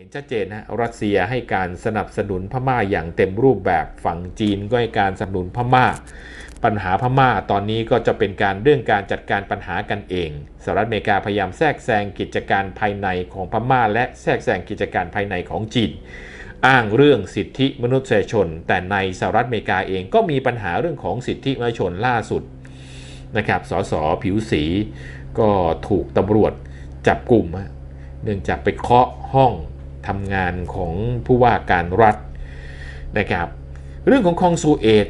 เห็นชัดเจนนะรัสเซียให้การสนับสนุนพม่าอย่างเต็มรูปแบบฝั่งจีนก็ให้การสนับสนุนพม่า ปัญหาพม่าตอนนี้ก็จะเป็นการเรื่องการจัดการปัญหากันเองสหรัฐอเมริกาพยายามแทรกแซงกิจการภายในของพม่า และแทรกแซงกิจการภายในของจีนอ้างเรื่องสิทธิมนุษยชน แต่ในสหรัฐอเมริกาเองก็มีปัญหาเรื่องของสิทธิมนุษยชนล่าสุดนะครับสสผิวสีก็ถูกตำรวจจับกลุ่มเนื่องจากไปเคาะห้อง ทำงานของผู้ว่าการรัฐนะครับ เรื่องของคองซูเอต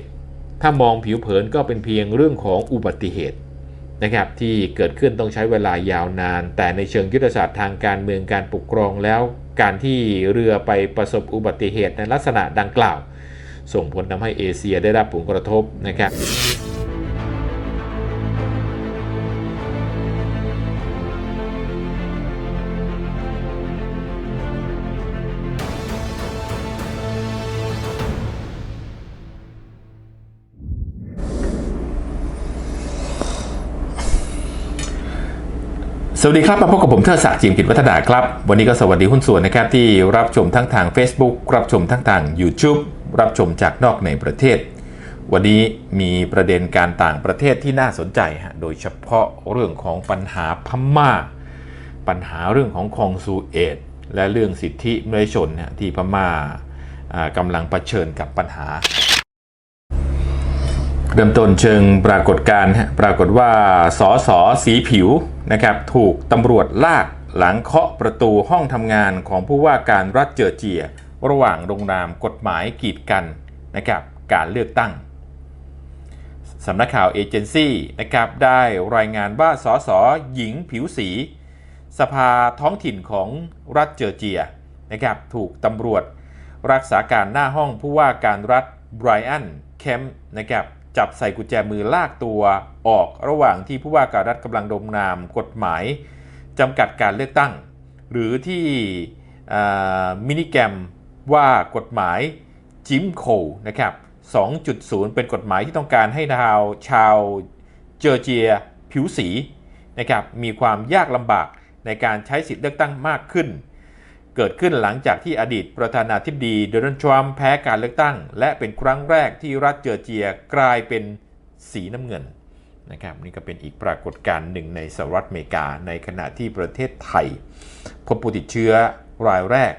ถ้ามองผิวเผินก็เป็นเพียงเรื่องของอุบัติเหตุนะครับที่เกิดขึ้นต้องใช้เวลายาวนาน แต่ในเชิงยุทธศาสตร์ทางการเมืองการปกครองแล้ว การที่เรือไปประสบอุบัติเหตุในลักษณะดังกล่าว ส่งผลทำให้เอเชียได้รับผลกระทบนะครับ สวัสดีครับ มาพบกับผมเทิดศักดิ์จิมกิจวัฒนาครับ วันนี้ก็สวัสดีหุ้นส่วนนะครับที่รับชมทั้งทาง Facebook รับชมทั้งทาง YouTube รับชมจากนอกในประเทศ วันนี้มีประเด็นการต่างประเทศที่น่าสนใจฮะโดยเฉพาะเรื่องของปัญหาพม่า ปัญหาเรื่องของคองซูเอตและเรื่องสิทธิมนุษยชนที่พม่าอ่ากำลังเผชิญกับปัญหา เริ่มต้นเชิงปรากฏการณ์ปรากฏว่าสอสอสีผิวนะครับถูกตำรวจลากหลังเคาะประตูห้องทำงานของผู้ว่าการรัฐเจอร์เจีย ระหว่างลงนามกฎหมายกีดกันนะครับการเลือกตั้งสำนักข่าวเอเจนซี่นะครับได้รายงานว่าสอสอหญิงผิวสี สภาท้องถิ่นของรัฐเจอร์เจียนะครับถูกตำรวจรักษาการหน้าห้องผู้ว่าการรัฐไบรอัน แคมป์นะครับ จับใส่กุญแจมือลากตัวออกระหว่างที่ผู้ว่าการรัฐกำลังดมนามกฎหมายจำกัดการเลือกตั้ง หรือที่มินิแกรมว่ากฎหมายจิมโคนะครับ 2.0 เป็นกฎหมายที่ต้องการให้ชาวชาวเจอร์เจียผิวสีนะครับมีความยากลำบากในการใช้สิทธิเลือกตั้งมากขึ้น เกิดขึ้นหลังจากที่อดีตประธานาธิบดีโดนัลด์ทรัมป์แพ้การเลือกตั้ง และเป็นครั้งแรกที่รัฐเจอร์เจียกลายเป็นสีน้ำเงินนะครับนี่ก็เป็นอีกปรากฏการณ์หนึ่งในสหรัฐอเมริกา ในขณะที่ประเทศไทย พบผู้ติดเชื้อรายแรก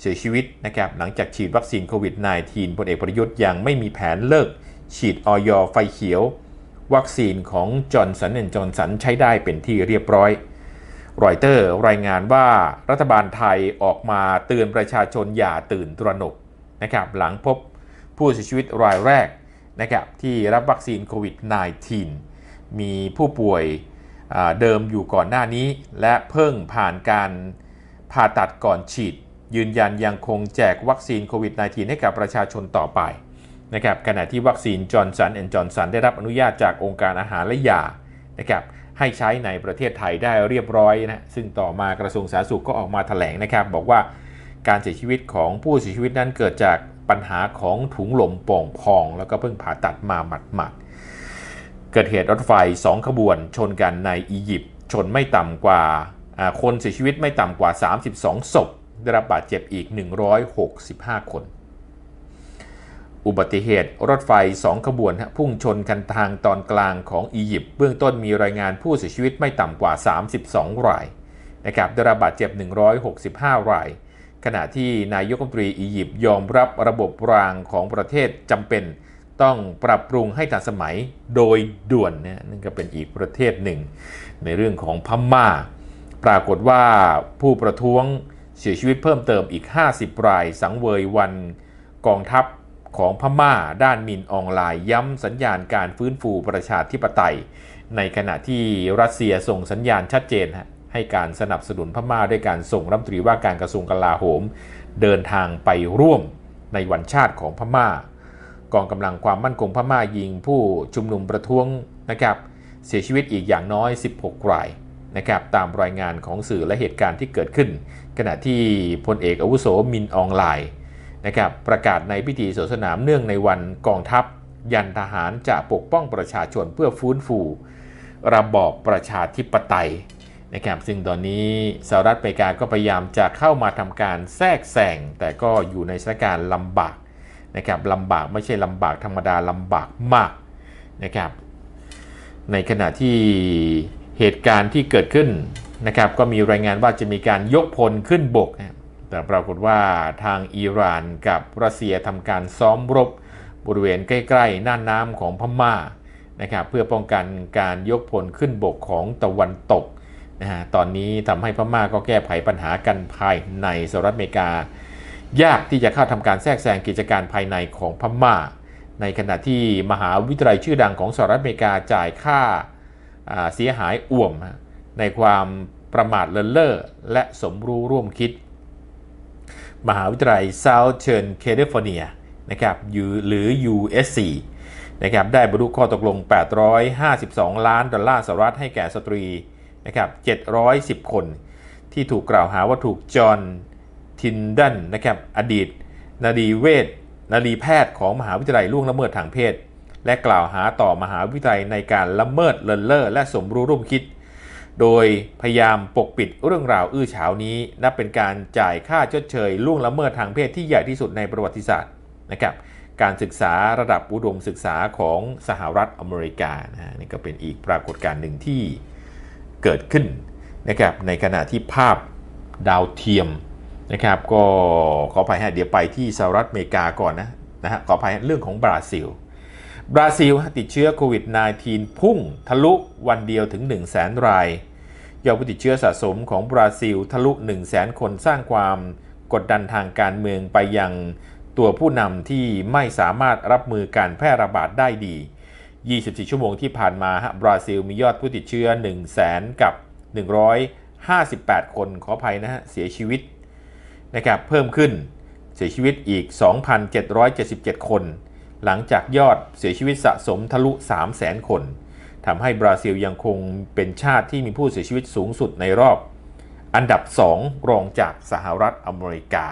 เสียชีวิตนะครับหลังจากฉีดวัคซีนโควิด -19 พลเอกประยุทธ์ยังไม่มีแผนเลิก ฉีดออยไฟเขียว วัคซีนของจอร์นสันแอนจอร์นสันใช้ได้เป็นที่เรียบร้อย รอยเตอร์รายงานว่ารัฐบาลไทยออกมาเตือนประชาชนอย่าตื่นตระหนกนะครับหลังพบผู้เสียชีวิตรายแรกนะครับที่รับวัคซีนโควิด -19 มีผู้ป่วยเดิมอยู่ก่อนหน้านี้ และเพิ่งผ่านการผ่าตัดก่อนฉีด ยืนยันยังคงแจกวัคซีนโควิด -19 ให้กับประชาชนต่อไปนะครับขณะที่วัคซีนจอร์นสันแอนจอร์นสันได้รับอนุญาตจากองค์การอาหารและยานะครับ ให้ใช้ในประเทศไทยได้เรียบร้อยนะซึ่งต่อมากระทรวงสาธารณสุขก็ออกมาแถลงนะครับ บอกว่าการเสียชีวิตของผู้เสียชีวิตนั้นเกิดจากปัญหาของถุงลมโป่งพอง แล้วก็เพิ่งผ่าตัดมาหมัดๆเกิดเหตุรถไฟ 2 ขบวนชนกันในอียิปต์ชนไม่ต่ำกว่าอ่าคนเสียชีวิตไม่ต่ำกว่า 32ศพได้รับบาดเจ็บอีก 165 คน อุบัติเหตุรถไฟ 2 ขบวนพุ่งชนกันทางตอนกลางของอียิปต์เบื้องต้นมีรายงานผู้เสียชีวิตไม่ต่ำกว่า 32 รายนะครับได้รับบาดเจ็บ 165 ราย ขณะที่นายกรัฐมนตรีอียิปต์ยอมรับระบบรางของประเทศจำเป็นต้องปรับปรุงให้ทันสมัยโดยด่วนนี่นั่นก็เป็นอีกประเทศหนึ่ง ในเรื่องของพม่า ปรากฏว่าผู้ประท้วงเสียชีวิตเพิ่มเติมอีก 50 ราย สังเวยวันกองทัพ ของพม่าด้านมินออนไลน์ย้ำสัญญาณการฟื้นฟูประชาธิปไตย ในขณะที่รัสเซียส่งสัญญาณชัดเจนให้การสนับสนุนพม่าด้วยการส่งรัฐมนตรีว่าการกระทรวงกลาโหม เดินทางไปร่วมในวันชาติของพม่า กองกำลังความมั่นคงพม่ายิงผู้ชุมนุมประท้วงนะครับเสียชีวิตอีกอย่างน้อย 16 รายนะครับตามรายงานของสื่อและเหตุการณ์ที่เกิดขึ้น ขณะที่พลเอกอาวุโสมินออนไลน์ นะครับประกาศในพิธีสวนสนามเนื่องในวันกองทัพ ยันทหารจะปกป้องประชาชนเพื่อฟื้นฟู ระบอบประชาธิปไตยนะครับซึ่งตอนนี้สหรัฐอเมริกาก็พยายามจะเข้ามาทำการแทรกแซงแต่ก็อยู่ในสถานการณ์ลำบากนะครับลำบากไม่ใช่ลำบากธรรมดาลำบากมากนะครับในขณะที่เหตุการณ์ที่เกิดขึ้นนะครับก็มีรายงานว่าจะมีการยกพลขึ้นบกนะ แต่ปรากฏว่าทางอิหร่านกับรัสเซียทำการซ้อมรบบริเวณใกล้ๆน่านน้ำของพม่านะครับเพื่อป้องกันการยกพลขึ้นบกของตะวันตกนะฮะตอนนี้ทำให้พม่าก็แก้ไขปัญหากันภายในสหรัฐอเมริกา ยากที่จะเข้าทำการแทรกแซงกิจการภายในของพม่า ในขณะที่มหาวิทยาลัยชื่อดังของสหรัฐอเมริกาจ่ายค่าเสียหายอ่วม ในความประมาทเลินเล่อและสมรู้ร่วมคิด มหาวิทยาลัย Southern California นะครับหรือ USC นะครับได้บรรลุข้อตกลง 852 ล้านดอลลาร์สหรัฐให้แก่สตรีนะครับ710 คน ที่ถูกกล่าวหาว่าถูกจอห์นทินดันนะครับอดีตนารีเวชนารีแพทย์ของมหาวิทยาลัยล่วงละเมิดทางเพศ และกล่าวหาต่อมหาวิทยาลัยในการละเมิดเลินเล่อและสมรู้ร่วมคิด โดยพยายามปกปิดเรื่องราวอื้อฉาวนี้ นับเป็นการจ่ายค่าชดเชยล่วงละเมิดทางเพศที่ใหญ่ที่สุดในประวัติศาสตร์นะครับการศึกษาระดับอุดมศึกษาของสหรัฐอเมริกานะฮะนี่ก็เป็นอีกปรากฏการณ์หนึ่งที่เกิดขึ้นนะครับในขณะที่ภาพดาวเทียมนะครับก็ขออภัยฮะเดี๋ยวไปที่สหรัฐอเมริกาก่อนนะนะฮะขออภัยเรื่องของบราซิล บราซิลติดเชื้อโควิด -19 พุ่งทะลุวันเดียวถึง 1 0 0 0 0แสนราย ยอดผู้ติดเชื้อสะสมของบราซิลทะลุ 1 0 0 0 0แสนคนสร้างความกดดันทางการเมืองไปยังตัวผู้นำที่ไม่สามารถรับมือการแพร่ระบาดได้ดี 24 ชั่วโมงที่ผ่านมาบราซิลมียอดผู้ติดเชื้อ 1 0 0 0 0แสนกับ 158 คนขออภัยนะฮะเสียชีวิตนะครับเพิ่มขึ้นเสียชีวิตอีก 2,777 คน หลังจากยอดเสียชีวิตสะสมทะลุ 300,000 คนทำให้บราซิลยังคงเป็นชาติที่มีผู้เสียชีวิตสูงสุดในรอบ อันดับ 2 รองจากสหรัฐอเมริกา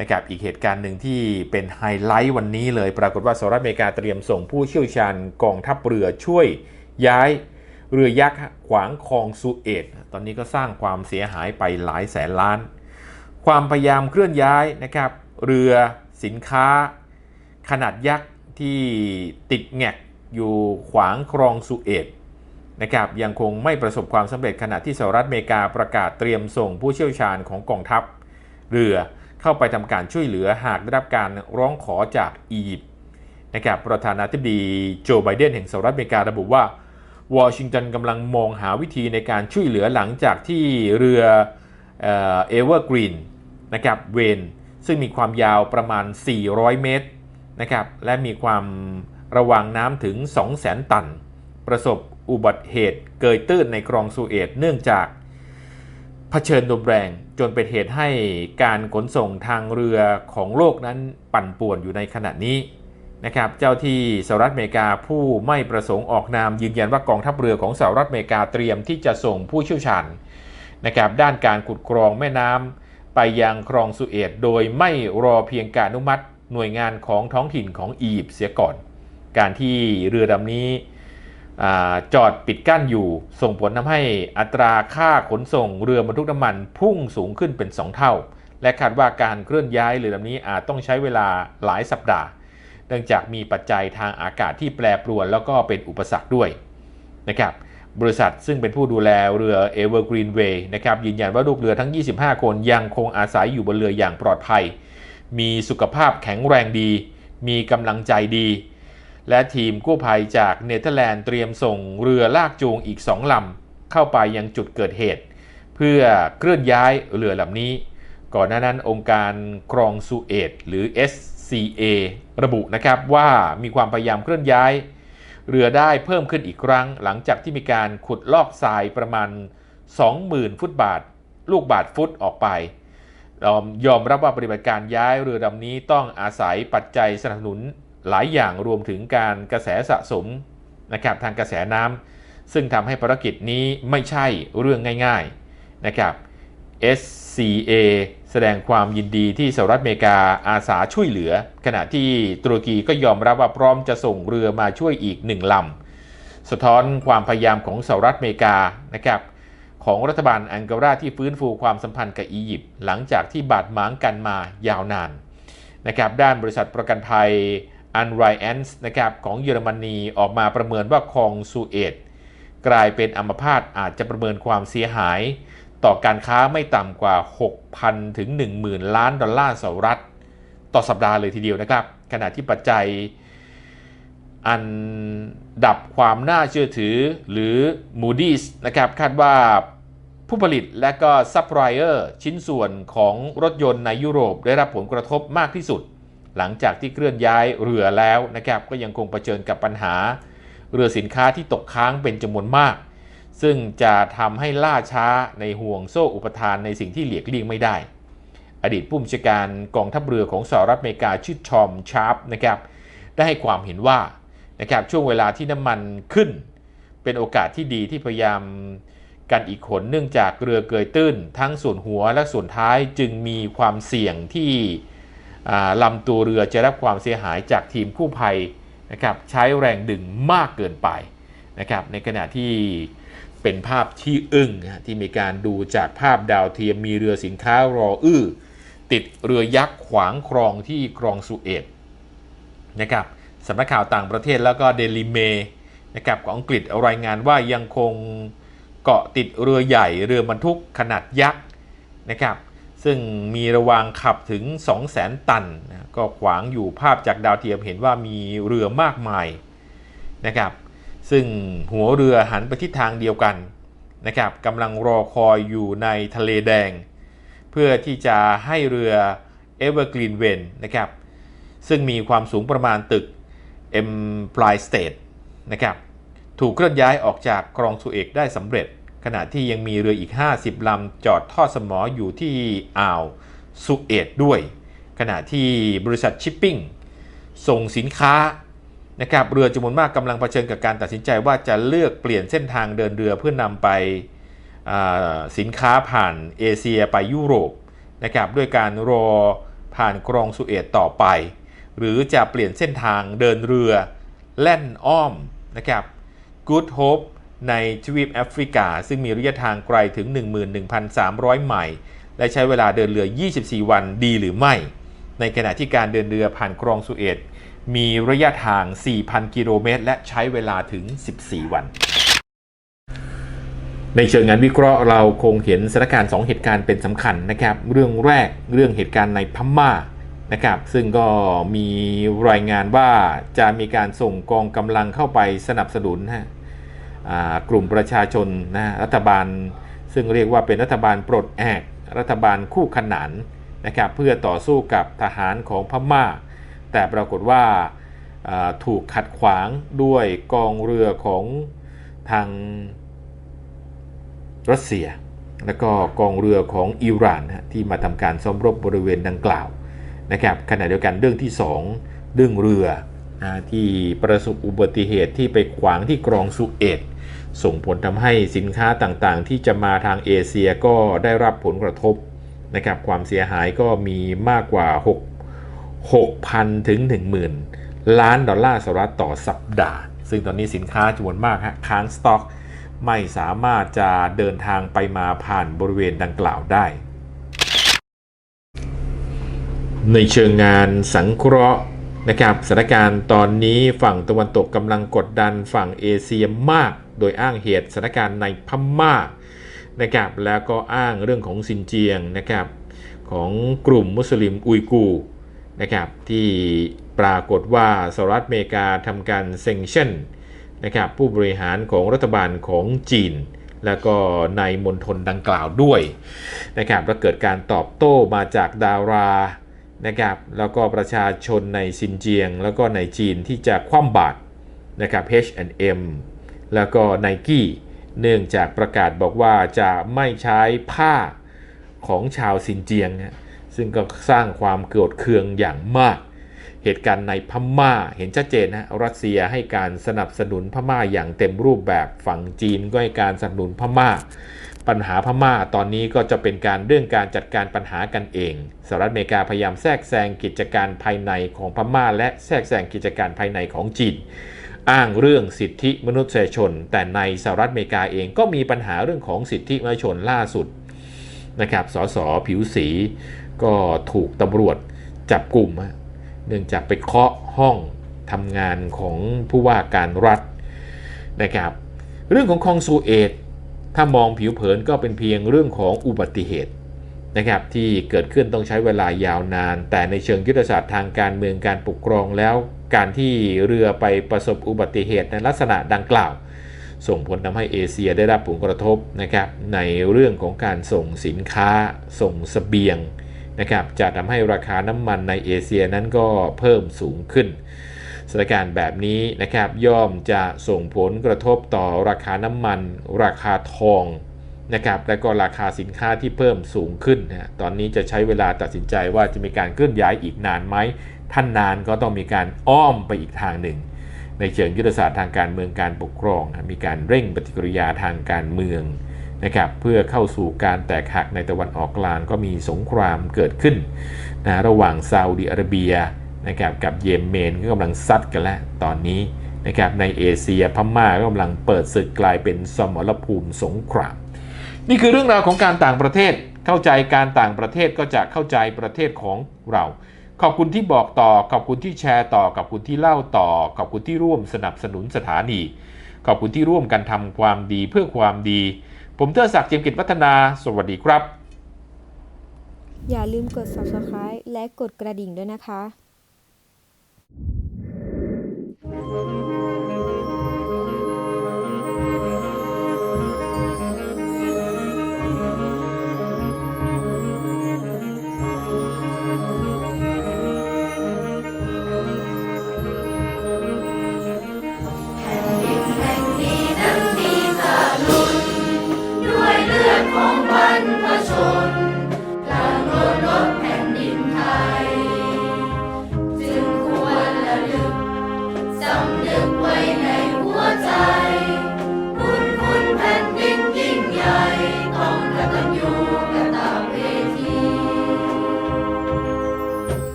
นะครับอีกเหตุการณ์หนึ่งที่เป็นไฮไลท์วันนี้เลย ปรากฏว่าสหรัฐอเมริกาเตรียมส่งผู้เชี่ยวชาญกองทัพเรือช่วยย้ายเรือยักษ์ขวางคลองสุเอตตอนนี้ก็สร้างความเสียหายไปหลายแสนล้าน ความพยายามเคลื่อนย้ายนะครับเรือสินค้า ขนาดยักษ์ที่ติดแงกอยู่ขวางคลองสุเอตนะครับยังคงไม่ประสบความสำเร็จขณะที่สหรัฐอเมริกาประกาศเตรียมส่งผู้เชี่ยวชาญของกองทัพ เรือเข้าไปทำการช่วยเหลือหากได้รับการร้องขอจากอียิปต์นะครับประธานาธิบดีโจไบเดนแห่งสหรัฐอเมริการะบุว่าวอชิงตันกำลังมองหาวิธีในการช่วยเหลือหลังจากที่เรือเอเวอร์กรีนนะครับเวนซึ่งมีความยาวประมาณ 400 เมตร นะครับและมีความระวังน้ำถึง 200,000 ตัน ประสบอุบัติเหตุเกยตื้นในคลองสุเอตเนื่องจากเผชิญลมแรงจนเป็นเหตุให้การขนส่งทางเรือของโลกนั้นปั่นป่วนอยู่ในขณะนี้นะครับเจ้าที่สหรัฐอเมริกาผู้ไม่ประสงค์ออกนามยืนยันว่ากองทัพเรือของสหรัฐอเมริกาเตรียมที่จะส่งผู้เชี่ยวชาญนะครับด้านการขุดกรองแม่น้ำไปยังคลองสุเอตโดยไม่รอเพียงการอนุมัติ หน่วยงานของท้องถิ่นของอียิปต์เสียก่อน การที่เรือลำนี้อจอดปิดกั้นอยู่ส่งผลทำให้อัตราค่าขนส่งเรือบรรทุกน้ำมันพุ่งสูงขึ้นเป็น 2 เท่า และคาดว่าการเคลื่อนย้ายเรือลำนี้อาจต้องใช้เวลาหลายสัปดาห์ เนื่องจากมีปัจจัยทางอากาศที่แปรปรวนแล้วก็เป็นอุปสรรคด้วยนะครับบริษัทซึ่งเป็นผู้ดูแลเรือ Evergreenway นะครับยืนยันว่าลูกเรือทั้ง 25 คนยังคงอาศัยอยู่บนเรืออย่างปลอดภัย มีสุขภาพแข็งแรงดี มีกำลังใจดี และทีมกู้ภัยจากเนเธอร์แลนด์เตรียมส่งเรือลากจูงอีก2ลำเข้าไปยังจุดเกิดเหตุ เพื่อเคลื่อนย้ายเรือลำนี้ ก่อนหน้านั้นองค์การครองสุเอตหรือ SCA ระบุนะครับว่ามีความพยายามเคลื่อนย้าย เรือได้เพิ่มขึ้นอีกครั้ง หลังจากที่มีการขุดลอกทรายประมาณ 20,000 ฟุตบาท ลูกบาทฟุตออกไป ยอมรับว่าปฏิบัติการย้ายเรือลำนี้ต้องอาศัยปัจจัยสนับสนุนหลายอย่างรวมถึงการกระแสสะสมนะครับทางกระแสน้ำซึ่งทำให้ภารกิจนี้ไม่ใช่เรื่องง่ายๆนะครับ SCA แสดงความยินดีที่สหรัฐอเมริกาอาสาช่วยเหลือ ขณะที่ตุรกีก็ยอมรับว่าพร้อมจะส่งเรือมาช่วยอีกหนึ่งลำสะท้อนความพยายามของสหรัฐอเมริกานะครับ ของรัฐบาลอังการาที่ฟื้นฟูความสัมพันธ์กับอียิปต์หลังจากที่บาดหมางกันมายาวนานนะครับด้านบริษัทประกันภัยอันไรแอนส์นะครับของเยอรมนีออกมาประเมินว่าคลองซูเอตกลายเป็นอัมพาตอาจจะประเมินความเสียหาย ต่อการค้าไม่ต่ำกว่า 6,000 ถึง 10,000 ล้านดอลลาร์สหรัฐ ต่อสัปดาห์เลยทีเดียวนะครับ ขณะที่ปัจจัย อันดับความน่าเชื่อถือหรือ Moody's นะครับคาดว่าผู้ผลิตและก็ซัพพลายเออร์ชิ้นส่วนของรถยนต์ในยุโรปได้รับผลกระทบมากที่สุด หลังจากที่เคลื่อนย้ายเรือแล้วนะครับก็ยังคงเผชิญกับปัญหา เรือสินค้าที่ตกค้างเป็นจำนวนมาก ซึ่งจะทำให้ล่าช้าในห่วงโซ่อุปทานในสิ่งที่เหลียกเลี่ยงไม่ได้ อดีตผู้บัญชาการกองทัพเรือของสหรัฐอเมริกาชื่อชอมชาร์ปนะครับได้ให้ความเห็นว่า นะครับช่วงเวลาที่น้ำมันขึ้น เป็นโอกาสที่ดีที่พยายามกันอีกขนเนื่องจากเรือเกยตื้น ทั้งส่วนหัวและส่วนท้ายจึงมีความเสี่ยงที่ลำตัวเรือจะรับความเสียหายจากทีมกู้ภัยนะครับใช้แรงดึงมากเกินไปนะครับในขณะที่เป็นภาพที่อึ้งที่มีการดูจากภาพดาวเทียมมีเรือสินค้ารออื้อติดเรือยักษ์ขวางคลองที่คลองสุเอตนะครับ สำนักข่าวต่างประเทศแล้วก็เดลิเมนะครับของอังกฤษรายงานว่ายังคงเกาะติดเรือใหญ่เรือบรรทุกขนาดยักษ์นะครับซึ่งมีระวางขับถึง 200,000 ตันนะก็ขวางอยู่ภาพจากดาวเทียมเห็นว่ามีเรือมากมายนะครับซึ่งหัวเรือหันไปทิศทางเดียวกันนะครับกำลังรอคอยอยู่ในทะเลแดง เพื่อที่จะให้เรือ Evergreen w e n นะครับซึ่งมีความสูงประมาณตึก Empire State นะครับถูกเคลื่อนย้ายออกจากคลองสุเอกได้สำเร็จ ขณะที่ยังมีเรืออีก 50 ลำจอดทอดสมออยู่ที่อ่าวสุเอตด้วย ขณะที่บริษัทชิปปิ้งส่งสินค้านะครับเรือจำนวนมากกำลังเผชิญกับการตัดสินใจว่าจะเลือกเปลี่ยนเส้นทางเดินเรือเพื่อนำไปสินค้าผ่านเอเชียไปยุโรปนะครับด้วยการรอผ่านคลองสุเอตต่อไป หรือจะเปลี่ยนเส้นทางเดินเรือ แล่นอ้อมนะครับ Good Hope ในทวีปแอฟริกา ซึ่งมีระยะทางไกลถึง 11,300 ไมล์และใช้เวลาเดินเรือ 24 วันดีหรือไม่ ในขณะที่การเดินเรือผ่านคลองสุเอตมีระยะทาง 4,000 กิโลเมตร และใช้เวลาถึง 14 วัน ในเชิงงานวิเคราะห์เราคงเห็นสถานการณ์ 2 เหตุการณ์เป็นสำคัญนะครับ เรื่องแรกเรื่องเหตุการณ์ในพม่า นะครับ ซึ่งก็มีรายงานว่าจะมีการส่งกองกำลังเข้าไปสนับสนุนฮะกลุ่มประชาชนนะรัฐบาล ซึ่งเรียกว่าเป็นรัฐบาลปลดแอกรัฐบาลคู่ขนานนะครับเพื่อต่อสู้กับทหารของพม่า แต่ปรากฏว่าถูกขัดขวางด้วยกองเรือของทางรัสเซีย และก็กองเรือของอิหร่านที่มาทำการซ้อมรบบริเวณดังกล่าว นะครับขณะเดียวกันเรื่องที่ 2 เรื่องเรือนะที่ประสบอุบัติเหตุที่ไปขวางที่คลองสุเอตส่งผลทำให้สินค้าต่างๆ ที่จะมาทางเอเชียก็ได้รับผลกระทบนะครับความเสียหายก็มีมากกว่า 6 6,000 ถึง 10,000 ล้านดอลลาร์สหรัฐต่อสัปดาห์ ซึ่งตอนนี้สินค้าจำนวนมากฮะค้างสต็อก ไม่สามารถจะเดินทางไปมาผ่านบริเวณดังกล่าวได้ ในเชิงงานสังเคราะห์นะครับสถานการณ์ตอนนี้ฝั่งตะวันตกกำลังกดดันฝั่งเอเชียมาก โดยอ้างเหตุสถานการณ์ในพม่านะครับแล้วก็อ้างเรื่องของซินเจียงนะครับของกลุ่มมุสลิมอุยกูร์นะครับที่ปรากฏว่าสหรัฐอเมริกาทำการเซ็งชั่นนะครับผู้บริหารของรัฐบาลของจีน แล้วก็ในมณฑลดังกล่าวด้วยนะครับและเกิดการตอบโต้มาจากดารา นะครับแล้วก็ประชาชนในซินเจียง แล้วก็ในจีนที่จะคว่ำบาตรนะครับ H&M แล้วก็ Nike เนื่องจากประกาศบอกว่าจะไม่ใช้ผ้าของชาวซินเจียง ซึ่งก็สร้างความเกิดเคืองอย่างมาก เหตุการณ์ในพม่าเห็นชัดเจนนะรัสเซียให้การสนับสนุนพม่าอย่างเต็มรูปแบบฝั่งจีนก็ให้การสนับสนุนพม่า ปัญหาพม่าตอนนี้ก็จะเป็นการเรื่องการจัดการปัญหากันเองสหรัฐอเมริกาพยายามแทรกแซงกิจการภายในของพม่า และแทรกแซงกิจการภายในของจีนอ้างเรื่องสิทธิมนุษยชน แต่ในสหรัฐอเมริกาเองก็มีปัญหาเรื่องของสิทธิมนุษยชนล่าสุดนะครับสสผิวสีก็ถูกตำรวจจับกลุ่ม เนื่องจากไปเคาะห้องทำงานของผู้ว่าการรัฐนะครับ เรื่องของคองสูเอตถ้ามองผิวเผินก็เป็นเพียงเรื่องของอุบัติเหตุนะครับที่เกิดขึ้นต้องใช้เวลายาวนาน แต่ในเชิงยุทธศาสตร์ทางการเมืองการปกครองแล้วการที่เรือไปประสบอุบัติเหตุในลักษณะดังกล่าว ส่งผลทำให้เอเชียได้รับผลกระทบนะครับในเรื่องของการส่งสินค้า ส่งสเสบียง นะครับจะทำให้ราคาน้ำมันในเอเชียนั้นก็เพิ่มสูงขึ้นสถานการณ์แบบนี้นะครับย่อมจะส่งผลกระทบต่อราคาน้ำมัน ราคาทองนะครับและก็ราคาสินค้าที่เพิ่มสูงขึ้นนะตอนนี้จะใช้เวลาตัดสินใจว่าจะมีการเคลื่อนย้ายอีกนานไหมท่านนานก็ต้องมีการอ้อมไปอีกทางหนึ่ง ในเชิงยุทธศาสตร์ทางการเมืองการปกครอง มีการเร่งปฏิกิริยาทางการเมือง นะครับเพื่อเข้าสู่การแตกหักในตะวันออกกลางก็มีสงครามเกิดขึ้นนะระหว่างซาอุดิอาระเบียนะครับกับเยเมนก็กำลังซัดกันแล้วตอนนี้นะครับในเอเชียพม่าก็กำลังเปิดศึกกลายเป็นสมรภูมิสงคราม นี่คือเรื่องราวของการต่างประเทศเข้าใจการต่างประเทศก็จะเข้าใจประเทศของเรา ขอบคุณที่บอกต่อ ขอบคุณที่แชร์ต่อ ขอบคุณที่เล่าต่อ ขอบคุณที่ร่วมสนับสนุนสถานี ขอบคุณที่ร่วมกันทำความดีเพื่อความดี ผมเทอศักดิ์เจียมกิจวัฒนา สวัสดีครับ อย่าลืมกด subscribe และกดกระดิ่งด้วยนะคะ